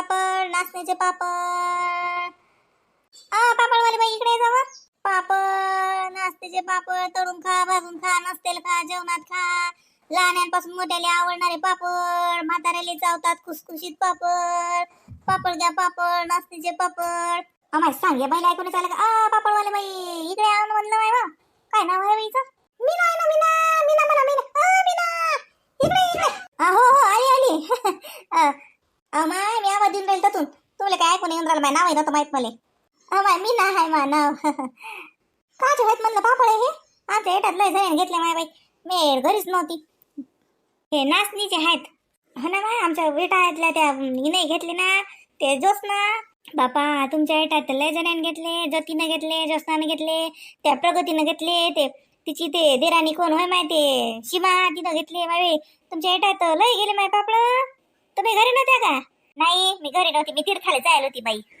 पापड नाचण्याचे पापड. आ पापडवाले बाई इकडे जावा पापड नाचण्याचे पापड तळून खा भाजून खा नसतेल खा जेवणात खा. लहान्यांपासून मोठ्याले आवडणारे पापड म्हाताऱ्याले चावतात खुसखुशीत पापड. पापड घ्या पापड नाचणीचे पापड. अमाय सांगे बाईला ऐकून चालेल का? आ पापडवाले बाई इकडे आवड म्हणलं बाई वा काय नाव आहे बाईचं? मीना आहे ना मीना मीना म्हणा मीना. आ मीना इकडे इकडे. आ, हो हो आली आली. अ, मी आवाज देऊन राहील तून तुला काय ऐकून येऊन राहिलं माझं नाव आहे नव्हतं माहीत मला. अमाय मीना आहे मा नाव. काचे आहेत म्हणलं पापड हे? आमच्या एटात लय जण घेतले माय बाई. मेर घरीच नव्हती. हे नाचणीचे आहेत. हो ना माय आमच्या विटायतल्या त्या हिने घेतले ना. ते जोस ना बापा तुमच्या एटात लय जणांनी घेतले ज्योतीनं घेतले ज्योत्नानं घेतले त्या प्रगतीनं घेतले ते तिची ते देराणी कोण होय माय ते शिमा तिनं घेतले माय तुमच्या एटात लय गेले माय पापड. तुम्ही घरी नव्हत्या का? नाही मी घरी नव्हती. मी तीर्थाला जायला होती बाई.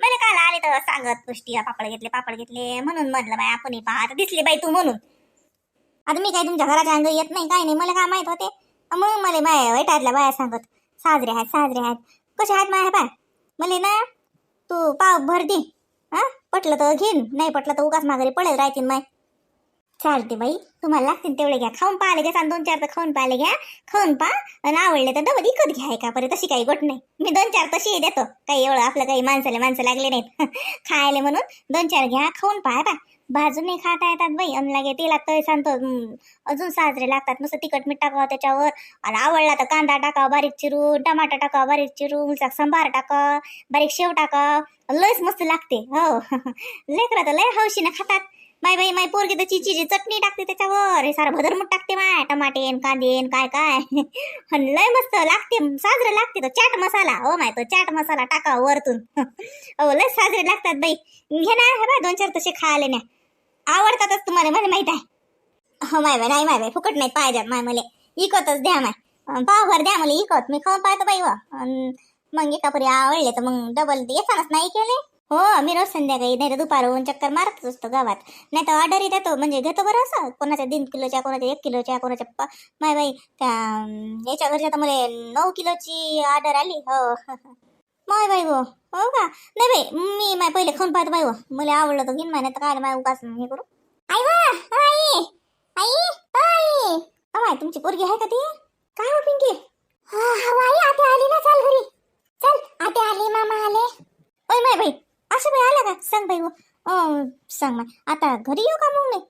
मला काल आले तर सांगत गोष्टी पापड घेतले पापड घेतले. म्हणून म्हणलं बाई आपण पाहत दिसली बाई तू म्हणून. आता मी काय तुमच्या घराच्या अंग येत नाही काय नाही मला काय माहीत होते? मग मला बाया वाईटातल्या बाया सांगत साजरे आहेत साजरे आहेत. कसे आहेत माया पाय मला ना तू पाव भर दे. हा? पटलं तर घेईन नाही पटलं तर उगाच माघारी पडेल राहतील माय. चालते बाई तुम्हाला लागतील तेवढे घ्या. खाऊन पाहिले घ्या दोन चार तर खाऊन पाहिले घ्या. खाऊन पा आणि आवडले तर डबल इकत घ्या का बरं तशी काही गोट नाही. मी दोन चार तशी देतो. काही एवढं आपलं काही माणसाला माणसं लागले नाहीत. खायला म्हणून दोन चार घ्या खाऊन पाहा पा भाजून खाता येतात बाई. अन लागे तेलात तळ सांगतो अजून साजरे लागतात. नुसतं तिखट मीठ टाकावं त्याच्यावर. आणि आवडला तर कांदा टाकावा बारीक चिरून टमाटा टाकावा बारीक चिरून उलचा संभार टाका बारीक शेव टाका लयच मस्त लागते. हो. लेकरं तर लय हौशीनं खातात. माय बाई माय पोरगी तर चिचीची चटणी टाकते त्याच्यावर. हे सारं भदरमूट टाकते माय. टमाटे कांदे काय काय. लय मस्त लागते साजरे लागते तो चाट मसाला. हो माय तो चाट मसाला टाका वरतून. हो लय साजरे लागतात बाई. घे ना हे बाय दोन चार तसे खायला नाही आवडतातच तुम्हाला मला माहीत आहे. हो माय बाय नाही माय बाय फुकट नाही पाहिजेत माय मला. इकतच द्या माय. पावभर द्या मला इकत. मी खाऊन पाहतो बाई व. अन मग एका परी आवडले तर मग डबल येतानाच नाही केले. हो मी रोज संध्याकाळी नाही तर दुपारून चक्कर मारतच असतो गावात. नाही तर ऑर्डरही देतो म्हणजे घेतो बरं असं. कोणाच्या तीन किलोच्या कोणाच्या एक किलोच्या कोणाच्या प- माय बाई त्या याच्या घरच्या तर मला नऊ किलोची ऑर्डर आली. हो. माय बाई हो हो का? नाही बाई मी माय पहिले खाऊन पाहतो बाई हो. मला आवडलं तर घेईन माय नाही तर काय माय उगाच हे करू. आई वा आई आई आई. माय तुमची पोरगी आहे का ती? काय हो पिंकी? हा हा आई आता आली ना चल घरी. चल आता आली मामा आले. ओय माय बाई असं बाई आला का? सांग बाई हो सांग मग आता घरी येऊ का मग मी?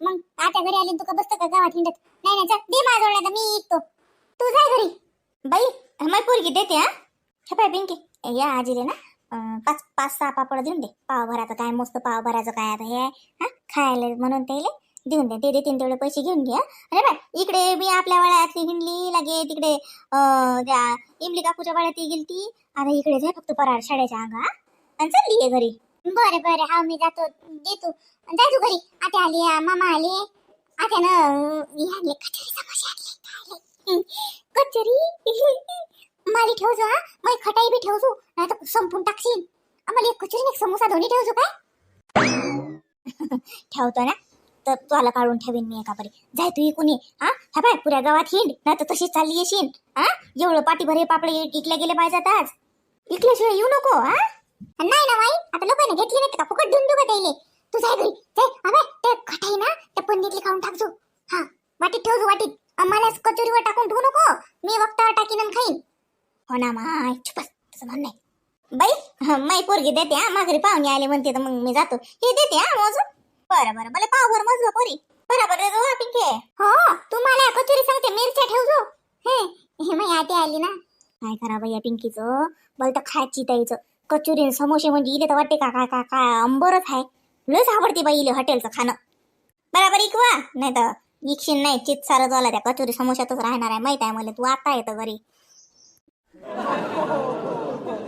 मग आता घरी आली तुका बसतो का गावात हिंडत? नाही नाही चल. दे माझ्या आता मी येतो तू जाय घरी. बाई माय पोरगी देते हा? हे पाय पिंकी. या आजीले ना पाच पाच सहा पापड देऊन दे. पावभराचं काय मस्त पाव भराचं काय आता हे हा? खायला म्हणून त्याला देऊन दे. ते देतीन तेवढे पैसे घेऊन घ्या अरे बाय इकडे मी आपल्या वाड्यातली हिंडली लागे तिकडे इमली काकूच्या वाड्यात ती गेली ती आता इकडे जाय फक्त परार शाळेच्या अंगा आणि चालली आहे घरी. बरं बरं. हा मी जातो. देतो. जाय तू घरी. आता आली मामा आले आता ना आणले कचोरी समोसे आणले कचोरी? माली ठेवजो हा. मग खटाई बी ठेवजो नाही तर संपून टाकशील. आम्हाला एक कचोरी एक समोसा दोन्ही ठेवजो काय? ठेवतो ना. तर तुला काढून ठेवीन मी एका परी जाय तू इकून हा. हा बाय पुऱ्या गावात हिंड नाही तर तशीच चालली येशील हा. एवढं पाठीभर हे पापडे इकले गेले पाहिजेत आज. इकल्याशिवाय येऊ नको हा. नाही ना बाई आता लोकांना घेतली नाही का? फुकट देऊन देऊ का त्याले तू जाय घरी जाय अबे ते खटाई ना त्या पन्नीतली खाऊन टाकजो हा वाटीत ठेवजो वाटीत. आम्हाला कचोरीवर टाकून ठेवू नको. मी वक्तावर टाकीन आणि खाईन. हो ना माय चुपस तसं म्हण नाही. बाई माई पोरगी देते हा माघारी पाहुणे आले म्हणते तर मग मी जातो. हे देते हा मोजून. बरं बरं मला पावभर मोजलं पोरी. बरोबर देतो हा पिंके. हो तुम्हाला कचोरी सांगते मिरच्या ठेवजो हे हे माई आते आली ना. काय करा बाई या पिंकीचं? मला तर खायची त्याचं कचोरी आणि समोसे म्हणजे इले तर वाटते का काय काय काय अंबरच आहे. लस आवडते बाई इले हॉटेलचं खाणं. बरोबर इकवा नाही तर इक्षीन नाही चित सारं झाला त्या कचोरी समोशातच राहणार आहे. माहीत आहे मला तू आता येतं घरी.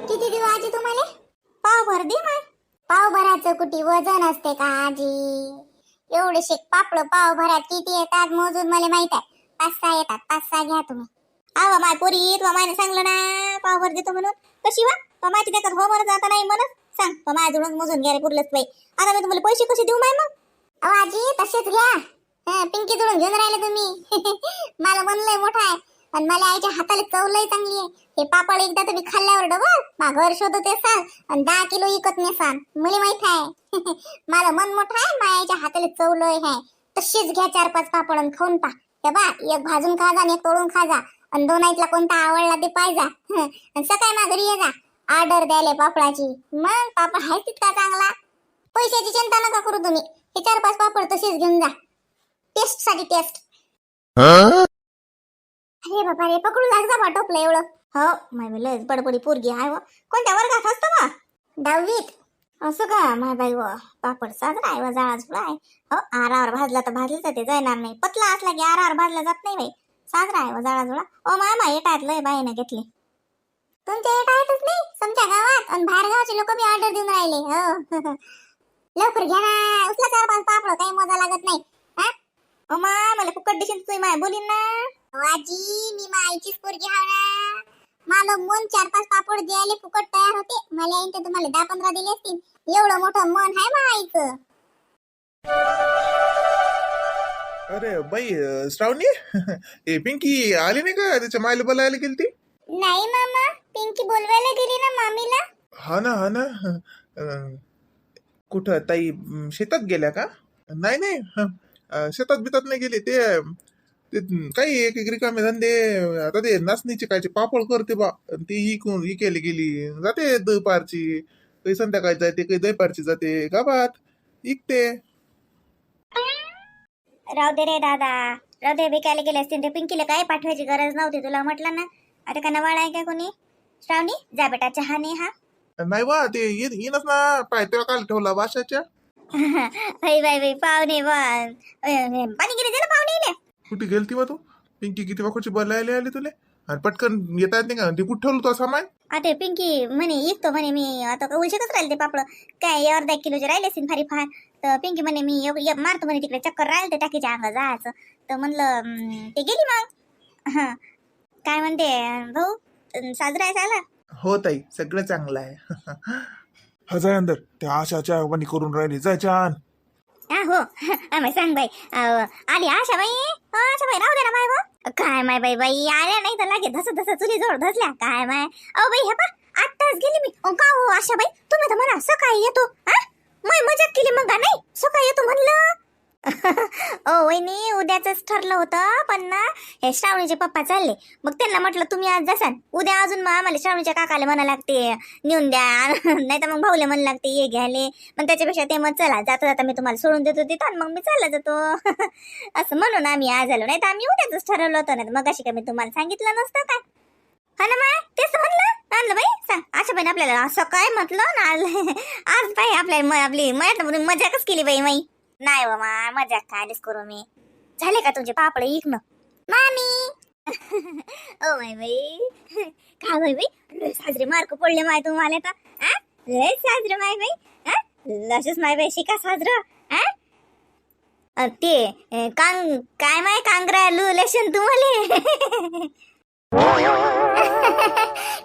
किती देऊ आजी तुम्हाला? पाव भर दे माय पाव भराचं कुठे वजन असते का आजी? एवढे शेक पापड पाव भरात किती येतात मोजून मला माहीत आहे. पाच सहा येतात पाच सहा घ्या तुम्ही. आवा माय पोरी तुम्हाला सांगलं ना पाव भर देतो म्हणून. कशी वा? तो माहिती देतात. हो म्हणत आता नाही म्हणत. सांग. तो माझ्याजवळून मोजून घ्या रे पुरलंच बाई. आता मी तुम्हाला पैसे कसे देऊ माय मग? अहो आजी तसेच घ्या. पिंकी जुळून घेऊन राहिले तुम्ही. मला बनलंय मोठा आहे. पण मला आईच्या हाताला चव लय चांगली आहे. हे पापड एकदा तुम्ही खाल्ल्यावर डबल. माघावर शोधत असाल आणि दहा किलो इकत नेसाल. मुली माहीत आहे. मला मन मोठं आहे मायाच्या हाताला चवलंय आहे. तशीच घ्या चार पाच पापड आणि खाऊन पा. हे बा एक भाजून खा जा आणि एक तोडून खा जा आणि ऐकला कोणता आवडला ते पाहिजा. आणि सकाळी मा घरी ये जा. ऑर्डर द्यायला पापडाची. मग पापड आहे तितका चांगला. पैशाची चिंता नका करू तुम्ही. हे चार पाच पापड तसेच घेऊन जा. टेस्टसाठी टेस्ट अरे बाबा रे पकडू लाग जा टोपलं एवढं? हो माय लयच बडबडी पोरगी आहे व कोणत्या वर्गात असतो बा? दहावीत. असं का माय बाई व पापड साजरा आहे व जाळा झुळा आहे. हो आरावर भाजला तर भाजलं तर ते जाणार नाही. पतला असला की आरावर भाजला जात नाही बाई. साजरा आहे व जाळा झुळा ओ मामा येटात लय बाईनं घेतली. तुमच्या येत आहेतच नाही तुमच्या गावात. आणि बाहेर गावचे लोक बी ऑर्डर देऊन राहिले हो. लवकर घ्या ना उचला चार पाच पापड काही मजा लागत नाही. हा? ओ मा मला फुकट देशील तुझी माय. बोलीन ना. आजी मी मायचीच पोरगी हाव ना. मला मन चार पाच पापड द्यायला फुकट तयार होते. मला येईन तुम्हाला दहा पंधरा दिले असतील. एवढं मोठं मन आहे मायचं अरे बाई श्रावणी? ए पिंकी आली नाही का? त्याच्या मायला बोलायला गेली ती नाही मामा. पिंकी बोलवायला गेली ना मामीला? हा ना हा ना. अं, कुठं ताई अं, शेतात गेल्या का? नाही नाही. हं, अं, शेतात बितात नाही गेली. ते ते काही एक एक रिकामे धंदे आता ते नाचणीचे कायचे पापड करते बा. अन ती इकून इकेली गेली. जाते दुपारची. काही संध्याकाळी जाते काही दुपारची जाते. गावात इकते. राहू दे रे दादा. राहू दे विकायला गेले असतील ते पिंकीला काय पाठवायची गरज नव्हती तुला म्हटलं ना. आता का नवाळ आहे का कोणी? श्रावणी जा बेटा चहा नाही हा. नाही बा ते ये- येईनच ना पाय तेव्हा काल ठेवला वाशाच्या बाई बाई बाई पाहुणे बा पाणी गेले ना पाहुणे इले. कुठे गेलती बा तू? पिंकी किती वाकोची बोलायला आली तुले? आणि पटकन येता येत नाही का? ते कुठं ठेवलं तो सामान? आता पिंकी म्हणे इकतो म्हणे मी आता उलशकच राहिले ते पापड. काय अर्धा किलोचे राहिले असतील फारी फार. तर पिंकी म्हणे मी एक- एक मारतो म्हणे तिकडे चक्कर राहिले ते टाकीच्या अंगा जायचं. तर म्हणलं अं, ते गेली मग? हं. काय म्हणते भाऊ? अं, साजरा आहे साला. हो ताई सगळं चांगलं आहे. हजार अंदर. त्या आशाच्या आव्हानी करून राहिली. जा छान. हा हो. आम्ही सांग बाई. अं, आली आशा बाई? हो, आशा बाई राहू दे ना बाई हो काय माय बाई बाई आल्या नाही तर लागे धस धस चुली जोड धसल्या. काय माय? अहो बाई हे पा आत्ताच गेली मी. अहो, का हो आशा बाई? तुम्ही तर म्हणा सकाळी येतो हा? मजाक केली मग का नाही? सकाळी येतो म्हणलं. ओ वहिनी उद्याच ठरलं होतं पण ना हे श्रावणीचे पप्पा चालले. मग त्यांना म्हटलं तुम्ही आज जसाल उद्या अजून मग आम्हाला श्रावणीच्या काकाला म्हणा लागते. नेऊन द्या. नाही तर मग भाऊले म्हणा लागते ये घ्याले मग त्याच्यापेक्षा ते मग चला जाता जाता मी तुम्हाला सोडून देतो तिथं आणि मग मी चालला जातो. असं म्हणून आम्ही आज आलो. नाही तर आम्ही उद्याच ठरवलं होतं. नाही मग अशी का मी तुम्हाला सांगितलं नसतं काय? हा ना माय तेच म्हणलं. आणलं बाई सांग. अच्छा बाई आपल्याला असं काय म्हटलं ना आज- आज बाई आपल्या म- आपली मजा मजाकच केली बाई माई. नाही बा मा मजाक काय करू मी. झाले का तुझे पापड इकणं मामी! ओ माय बाई. काय बाई बाई? लय साजरे मार्क पडले माय तुम्हाला तर आ? लय साजरे माय बाई. आ? लसच माय बाई शिका साजरं. आ? ते अ, कांग काय माय कांग्रॅल्युलेशन तुम्हाला?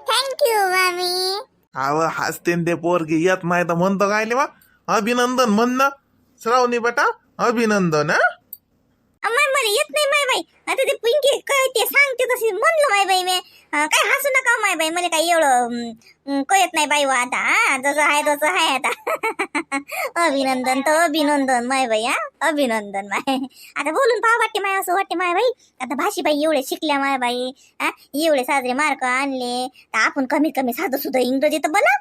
थँक्यू मामी. अव हसते ते पोरगी येत नाही तर म्हणतो काय बा? अभिनंदन म्हण ना. श्रावणी बेटा अभिनंदन हा मला येत नाही माय बाई आता ते पिंकी काय ते सांगते तशी म्हणलं माय बाई मी अं, काय हसू नका माय बाई मला काय एवढं अं, कळत नाही बाई वा आता हा जसं आहे तसं आहे आता अभिनंदन तर अभिनंदन माय बाई हा अभिनंदन माय आता बोलून पाहा वाटते माय असं वाटते माय बाई आता भाषी बाई एवढे शिकल्या माय बाई हा एवढे साजरे मार्क आणले तर आपण कमी कमी साधं सुद्धा इंग्रजी तर बोला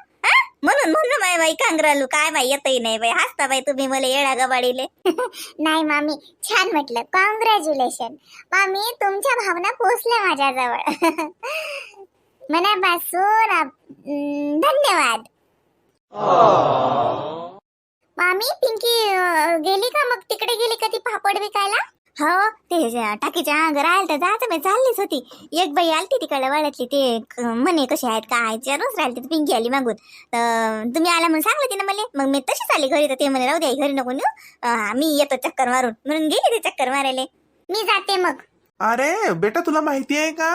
म्हणून म्हणलं माय बाई कांग्रालू काय बाई येतही नाही बाई हसता बाई तुम्ही मला येडा गबाडीले. नाही मामी छान म्हटलं. कॉंग्रॅच्युलेशन मामी तुमच्या भावना पोचल्या माझ्याजवळ. मनापासून अं, धन्यवाद. मामी पिंकी अं, गेली का मग? तिकडे गेली का ती पापड विकायला? हो ते टाकीच्या अंग राहिलं तर जायचं मी चाललीच होती. एक बाई आलती तिकडे वाड्यातली ते म्हणे कसे आहेत काय विचारूनच राहिली ती पिंकी आली मागून. तर तुम्ही आला म्हणून सांगलं तिनं मला? मग मी तशीच आली घरी तर ते म्हणे राहू द्या घरी नको नेऊ. मी येतो चक्कर मारून. म्हणून गेली ते चक्कर मारायला. मी जाते मग. अरे बेटा तुला माहिती आहे का?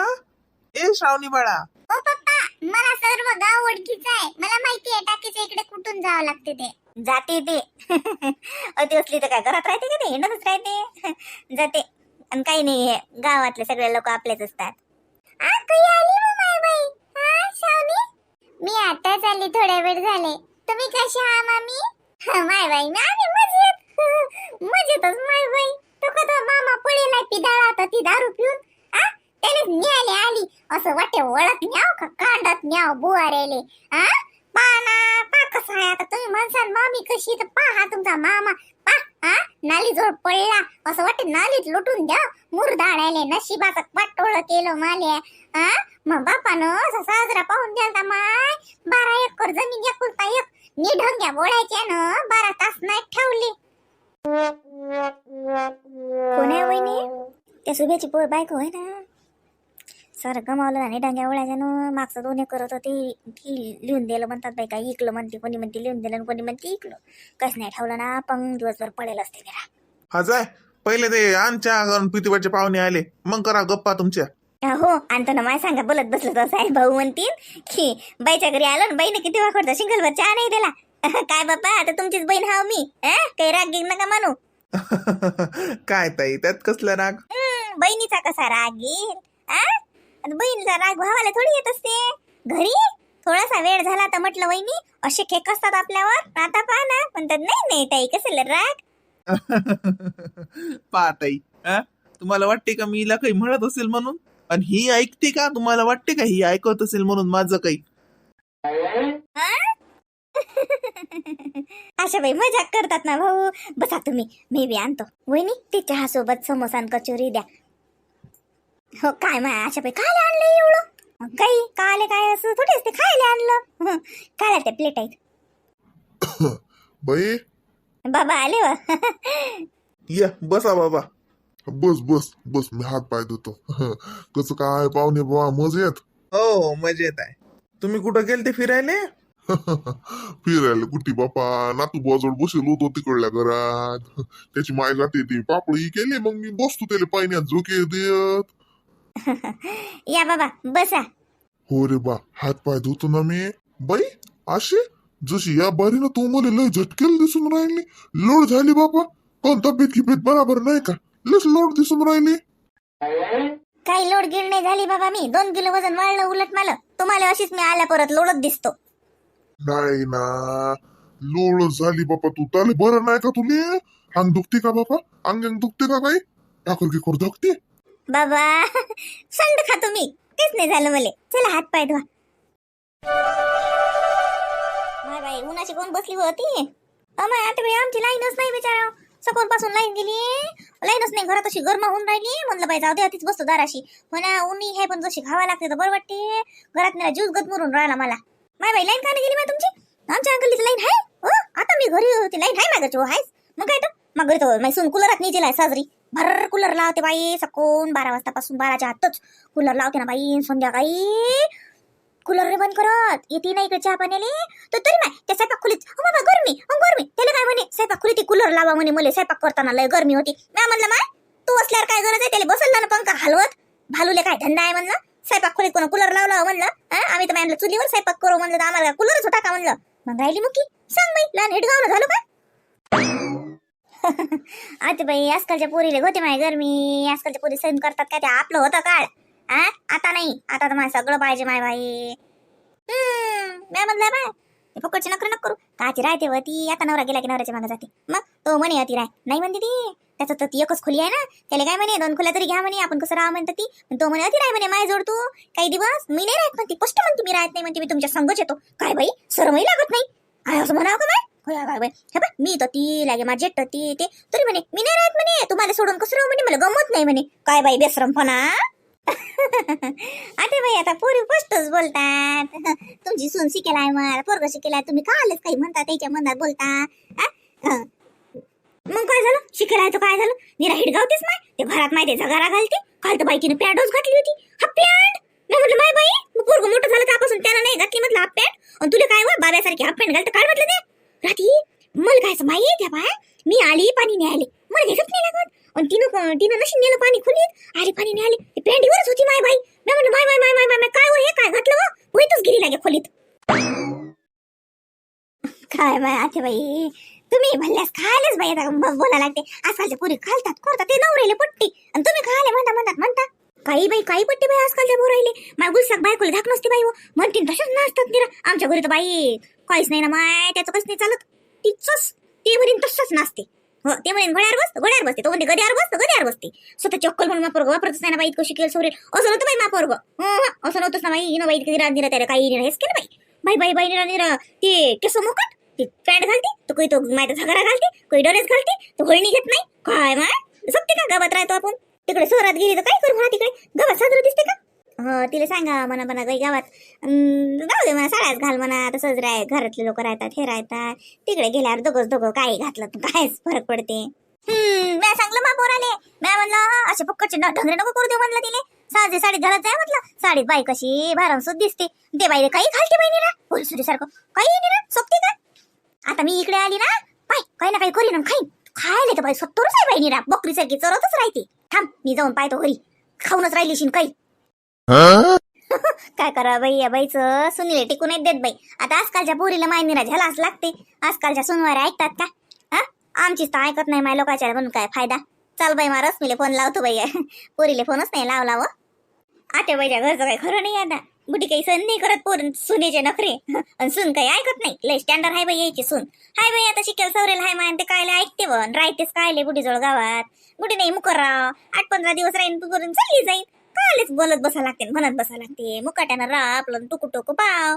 ए श्रावणी बाळा. ओ पप्पा मला सर्व गाव ओळखीचं आहे. मला माहिती आहे टाकीच्या इकडे कुठून जावं लागते ते. जाते ते. अति असली तर काय घरात राहते का ते? हिंडतच राहते. जाते. आणि काही नाही हे गावातले सगळे लोक आपलेच असतात. काही आली मी आताच आली थोड्या वेळ झाले. तुम्ही कशा हा मामी? हा, माय बाई मी आम्ही मजेत. मजेतच माय बाई. तो कधी मामा पडेला पिदाळा होता ती दारू पिऊन. आ त्याने न्यायले आली. असं वाटे ओळख न्याव का कांडत न्याव बुवारेले आ? पाना पा कसा आहे आता? तुम्ही म्हणसाल मामी कशी तर पहा तुमचा मामा. पा आ नाली जोड पडला. असं वाटत नालीत लुटून द्या. मुरदाडायले नशिबाचं पाटोळ केलं माले. हा? मग बापानं असं साजरा पाहून द्यालता माय. बारा एकर जमीन एकुलता एक. निढंग्या बोळायच्या ना बारा तास नाही ठेवली. कोण्या वहिनी? त्या सुभ्याची पोर बायको आहे ना? सर गमावलं आणि डांग्या ओळ्याच्यानं मागचं दोन एकर होतं. ते ती लिहून दिलं म्हणतात बाई काय इकलं म्हणते कोणी म्हणते लिहून दिलं आणि कोणी म्हणते इकलं कस नाही ठेवलं ना पण दिवसभर पडेल असते जरा हा जाय. पहिले ते आमच्या गणपतीवरचे पाहुणे आले. मग करा गप्पा तुमच्या. हो आणतो ना माय सांगा बोलत बसलो तर साहेब भाऊ म्हणतील की बाईच्या घरी आलो ना बाईने किती वाकडता सिंगलवर चहा नाही दिला. काय बाप्पा आता तुमचीच बहीण हाव मी. अं? काही राग गिग नका म्हणू काय ताई त्यात कसला राग? हम्म, बहिणीचा कसा राग येईल आ? आता बहिणीचा राग भावाला थोडी येत असते. घरी? थोडासा वेळ झाला तर म्हटलं वहिनी असे खेक असतात आपल्यावर. आता पहा ना. म्हणतात नाही नाही ताई कसं राग? पा ताई हा? तुम्हाला वाटते का मी हिला काही म्हणत असेल म्हणून? आणि ही ऐकते का? तुम्हाला वाटते का ही ऐकत असेल म्हणून माझं काही? अशा बाई मजाक करतात ना भाऊ. बसा तुम्ही मी बी आणतो. वहिनी ते चहा सोबत समोसा आणि कचोरी द्या. हो काय माय अशा बाई खायला आणलं एवढं? काही काले काय असं थोडी असते खायला आणलं. काय त्या प्लेट आहेत? बाई? बाबा आले वा. या बसा बाबा. बस बस बस मी हात पाय धुतो. कसं काय पाहुणे बाबा मजेत? हो मजेत आहे. तुम्ही कुठं गेलते फिरायले? फिरायला कुठे बापा? नातू बाजवळ बसेल होतो तिकडल्या घरात. त्याची माय जाते ती पापडी केली मग मी बसतो त्याला पाण्यात झोके देत. या बाबा बसा. हो रे बा हात पाय धुतो ना मी. बाई अशी जशी या बारीनं तू मला लय झटकेल दिसून राहिली. लोड झाली बापा कोण तब्येत गिब्येत बराबर नाही का? लस लोड दिसून राहिली. काही लोड गिळ नाही झाली बाबा मी. दोन किलो वजन वाढलं उलट मला. तुम्हाला अशीच मी आल्या परत लोडत दिसतो. नाही ना. लोळ झाली बापा तू. त्याला बरं नाही का तुले? अंग दुखते का बापा अंग दुखते का काही टाकर गिकर दुखते बाबा संड खातो मी तेच नाही झालं मला. चला हात पाय धुवा. माय बाई उन्हाची कोण बसली होती अमाय आता बाई आमची लाईनच नाही बिचारा सकाळपासून लाईन गेली. लाईनच नाही घरात अशी गरमा होऊन राहिली. म्हणलं बाई जाऊ दे तीच बसतो दाराशी. म्हणा उन्ही हे पण जशी खावा लागते तर बरं वाटते. घरात मला ज्यूस गतमुरून राहिला मला. माय बाई लाईन का नाही गेली माय तुमची? आमच्या अंकलीची लाईन आहे हो आता मी घरी होती लाईन आहे माझ्या आहेस मग काय तर? मग घरी तो माझी सून कुलरात नाही आहे साजरी. भर कूलर लावते बाई सकून बारा वाजतापासून बाराच्या आतच कूलर लावते ना बाई संध्याकाळी. कूलर रे बंद करत. येते ना इकडे चहा पाण्याले? तर तरी नाही त्या स्वयंपाक खोलीत. हो बाबा गरमी. अहो गरमी. त्याला काय म्हणे? स्वयंपाक खोलीत कूलर लावा म्हणे मला. स्वयंपाक करताना लय गरमी होती. मी म्हणलं माय तू असल्यावर काय गरज आहे? त्याला बसवलं ना पंखा हलवत. भालूले काय धंदा आहे म्हणलं? स्वयंपाक खोलीत कोण कूलर लावला हो म्हणलं? आम्ही तर म्हणलं चुलीवर स्वयंपाक करू म्हणलं तर आम्हाला कूलरच होता का म्हणलं? मग राहिली मुकी. सांग बाई लहान हिटगावलं झालं का? आता बाई आजकालच्या पोरीले होते माय गरमी. आजकालच्या पोरी सहन करतात काय ते? आपलं होतं काळ. हा आता नाही. आता तर मला सगळं पाहिजे माय बाई. हम्म म्हणलं बाय. फुकटची नकर नको करू. काची राहते व ती? आता नवरा गेला की नवऱ्याच्या मागे जाते. मग तो म्हणे अति राय. नाही म्हणते ती? त्याचं तर ती एकच खोली आहे ना. त्याला काय म्हणे? दोन खोल्या तरी घ्या म्हणे. आपण कसं राहा म्हणतात ती? तो म्हणे अति राय म्हणे माय जोड तू. काही दिवस मी नाही राहत म्हणते. स्पष्ट म्हणते मी राहत नाही म्हणते. मी तुमच्या संगच येतो. काय बाई? सरमही लागत नाही. असं म्हणावं का बाय काय काय बाय मी तर ती लागे माझे तर ती ते. तरी म्हणे मी नाही राहत म्हणे. तुम्हाला सोडून कसं राहू म्हणे? मला गमत नाही म्हणे. काय बाई बेसरमपणा? अरे बाई आता पोरी फस्टच बोलतात. तुमची सून शिकेलाय आहे मला पोरग शिकेल तुम्ही तुम्ही आलेच काही म्हणता त्याच्या मनात बोलता? मग काय झालं? शिकेल आहे तर काय झालं? निरा हिट गावतेच नाही ते घरात माहिती झगारा घालते. काल तर बाईकीने पॅन्टच घातली होती. हा पॅन्ट? मी म्हटलं माय बाई मग पोरग मोठं झालं त्यापासून त्याला नाही घातली? म्हटलं हाफ पॅन्ट? आणि तुला काय हो? बाब्यासारखी हाफ पॅन्ट घालतं? काय म्हटलं ते. राधी मला काय माहिती त्या बाय. मी आली पाणी न्यायले. मला घेतच नाही लागत. आणि तिनं तिनं नशीन नेलं पाणी खोलीत. आली पाणी नाही पेंडीवरच होती माय बाई. मी म्हणलं माय माय माय माय माय काय हो हे काय घातलं हो? होईतच गेली लागे खोलीत. काय माय आता बाई? तुम्ही म्हणल्यास खायलाच बाई आता बोला लागते. आजकालच्या पुरी खालतात करतात ते नवरेले पट्टी. आणि तुम्ही खायला म्हणता म्हणतात म्हणता. काही बाई काही पट्टे बाई आजकालच्या राहिले माय गुलसाक बायकोला धाक नसते बाई हो. म्हणतील तशाच नाचतात निरा आमच्या घरी तर बाई काहीच नाही ना माय त्याचं कसं नाही चालत. तिचंच ते म्हणीन तसंच नाचते. हो ते म्हणेन घड्यावर बस घड्यावर बसते. तो म्हणते गद्यावर बस गद्यावर बसते. स्वतः चक्कल म्हणून मापोरग वापरतच नाही ना बाई कशी केलं सोरेल असं नव्हतं बाई मापोरग हो, हो, असं नव्हतंच ना बाई. इनो बाई कधी रात निरा त्याला काही निरा हेच केलं बाई. बाई बाई बाई निरा निरा ते केस मोकट ती पॅन्ट घालते तो कोणी तो मायचा झगडा घालते काही डोरेस घालते तो होळणी घेत नाही. काय माय? सत्य का गावात राहतो आपण? तिकडे शहरात गेली तर काय करू म्हणा तिकडे? गावात साजरं दिसते का? हो तिला सांगा म्हणा म्हणा काही गावात. अं, जाऊ दे म्हणा साड्याच घाल म्हणा. आता सजरा आहे घरातले लोक राहतात हे राहतात. तिकडे गेल्यावर दोघंच दोघं काही घातलं तर कायच फरक पडते. हम्म म्या सांगलं मा पोराले. म्या म्हणलं असे पक्कचे न ढंगरे नको करू दे म्हणलं तिने साजे साडीत घालत जाय म्हटलं. साडीत बाई कशी भारांसूद दिसते. ते बाई काही घालते बाई निरा पोलिसुरी सारखं काही ना सोपते का? आता मी इकडे आली ना पाय काही ना काही करीन खाईन. खायला तर बाई सत्तरच आहे बाई निरा. बकरी सारखी चरतच राहते. थांब मी जाऊन पाहतो घरी. खाऊनच राहिली शिन काही. काय करा बाई या बाईचं सुनीले टिकून येत देत बाई. आता आजकालच्या पोरीला माय निरा झालाच लागते. आजकालच्या सुनवाऱ्या ऐकतात का? हा? आमचीच तर ऐकत नाही माय लोकांच्या म्हणून काय फायदा? चाल बाई मारस रश्मीले फोन लावतो बाई. पोरीले फोनच नाही लावला व. आत्या बाईच्या घरचं काही खरं नाही आता. बुटी काही सण नाही करत पोर. सुनेचे नखरे. आणि सून काही ऐकत नाही. लय स्टँडर्ड हाय बाई यायची सून. हाय बाई आता शिकेल सवरेल हाय मान ते कायले ऐकते वन राहतेच कायले बुटीजवळ गावात. बुटी नाही मुकरराव आठ पंधरा दिवस राहीन तू करून चालली जाईन. कालच बोलत बसा लागते म्हणत बसा लागते. मुकाट्यानं रा आपलं टुकू टुकू पाव.